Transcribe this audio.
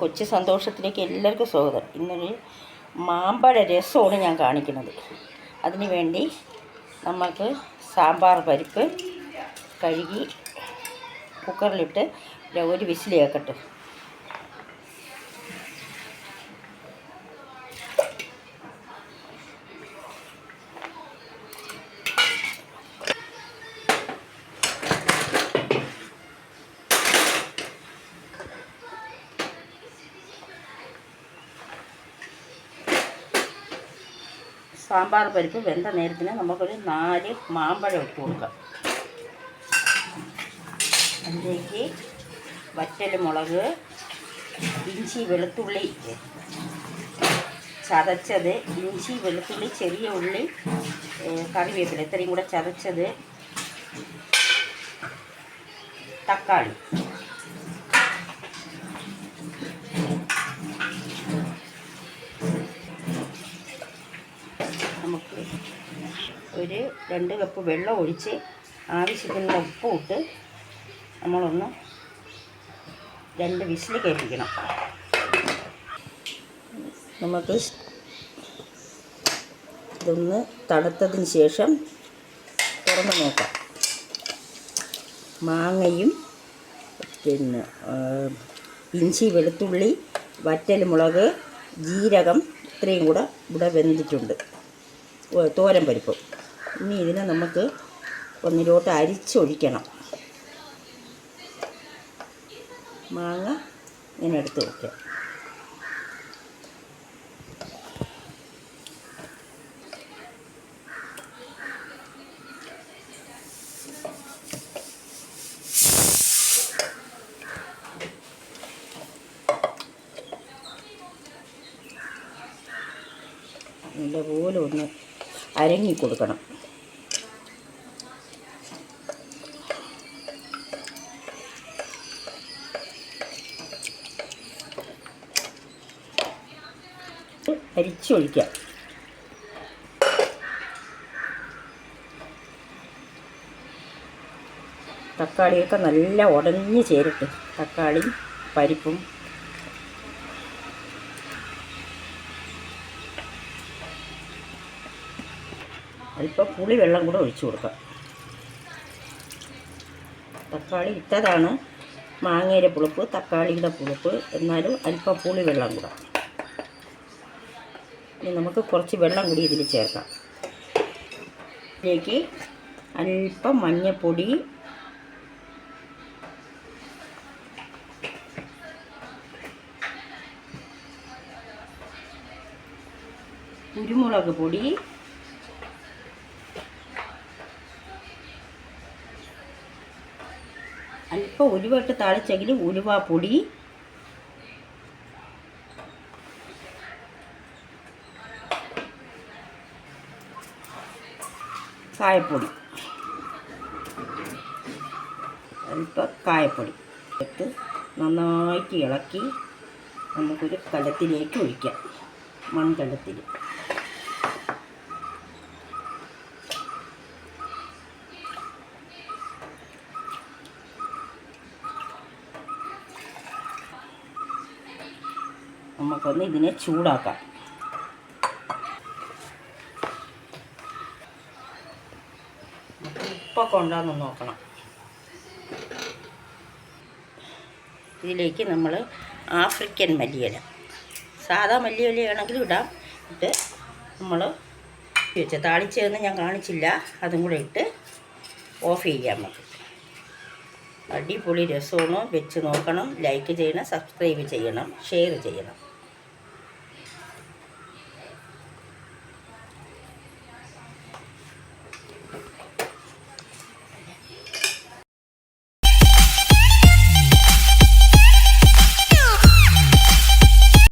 കൊച്ചു സന്തോഷത്തിലേക്ക് എല്ലാവർക്കും സ്വാഗതം. ഇന്നൊരു മാമ്പഴ രസമാണ് ഞാൻ കാണിക്കുന്നത്. അതിനു വേണ്ടി നമുക്ക് സാമ്പാർ പരിപ്പ് കഴുകി കുക്കറിലിട്ട് ഒരു വിസിൽ സാമ്പാർ പരിപ്പ് വെന്ത നേരത്തിന് നമുക്കൊരു നാല് മാമ്പഴം ഇട്ട് കൊടുക്കാം. അതിലേക്ക് വറ്റൽ മുളക് ഇഞ്ചി വെളുത്തുള്ളി ചതച്ചത് ഇഞ്ചി വെളുത്തുള്ളി ചെറിയ ഉള്ളി കറിവേപ്പില ഇത്രയും കൂടെ ചതച്ചത് തക്കാളി. നമുക്ക് ഒരു രണ്ട് കപ്പ് വെള്ളം ഒഴിച്ച് ആവശ്യത്തിനുള്ള ഉപ്പ് ഇട്ട് നമ്മളൊന്ന് രണ്ട് വിസിൽ കേൾപ്പിക്കണം. നമുക്ക് ഇതൊന്ന് തണുത്തതിന് ശേഷം തുറന്ന് നോക്കാം. മാങ്ങയും പിന്നെ ഇഞ്ചി വെളുത്തുള്ളി വറ്റൽ മുളക് ജീരകം ഇത്രയും കൂടെ ഇവിടെ വെന്തിട്ടുണ്ട്. തോരൻ പരിപ്പ്. ഇനി ഇതിനെ നമുക്ക് ഒന്നിലോട്ട് അരിച്ചൊഴിക്കണം. മാങ്ങ ഇങ്ങനെ എടുത്ത് വയ്ക്കാം നല്ലപോലെ ഒന്ന് അരങ്ങി കൊടുക്കണം അരിച്ചൊഴിക്കാം തക്കാളിയൊക്കെ നല്ല ഉടഞ്ഞ് ചേരട്ടെ. തക്കാളി പരിപ്പും അല്പം പുളി വെള്ളം കൂടെ ഒഴിച്ചു കൊടുക്കാം. തക്കാളി ഇട്ടതാണ്. മാങ്ങയുടെ പുളിപ്പ് തക്കാളിയുടെ പുളിപ്പ് എന്നാലും അല്പം പുളി വെള്ളം കൂടെ. ഇനി നമുക്ക് കുറച്ച് വെള്ളം കൂടി ഇതിൽ ചേർക്കാം. ഇതിലേക്ക് അല്പം മഞ്ഞൾപ്പൊടി കുരുമുളക് പൊടി അല്പം ഉലുവട്ട് താളിച്ചെങ്കിൽ ഉലുവ പൊടി. കായപ്പൊടി. അല്പം കായപ്പൊടി ഇട്ട് നന്നായിട്ട് ഇളക്കി നമുക്കൊരു കലത്തിലേക്ക് ഒഴിക്കാം. മൺകലത്തിൽ നമുക്കൊന്ന് ഇതിനെ ചൂടാക്കാം. ഉപ്പൊക്കെ കൊണ്ടാന്ന് നോക്കണം. ഇതിലേക്ക് നമ്മൾ ആഫ്രിക്കൻ മല്ലിയില. സാധാ മല്ലിയിലയാണെങ്കിലും ഇടാം. ഇട്ട് നമ്മൾ വെച്ച താളിച്ചതെന്ന് ഞാൻ കാണിച്ചില്ല. അതും കൂടെ ഇട്ട് ഓഫ് ചെയ്യാം നമുക്ക്. അടിപൊളി രസമാണ്. വെച്ച് നോക്കണം ലൈക്ക് ചെയ്യണം സബ്സ്ക്രൈബ് ചെയ്യണം ഷെയർ ചെയ്യണം.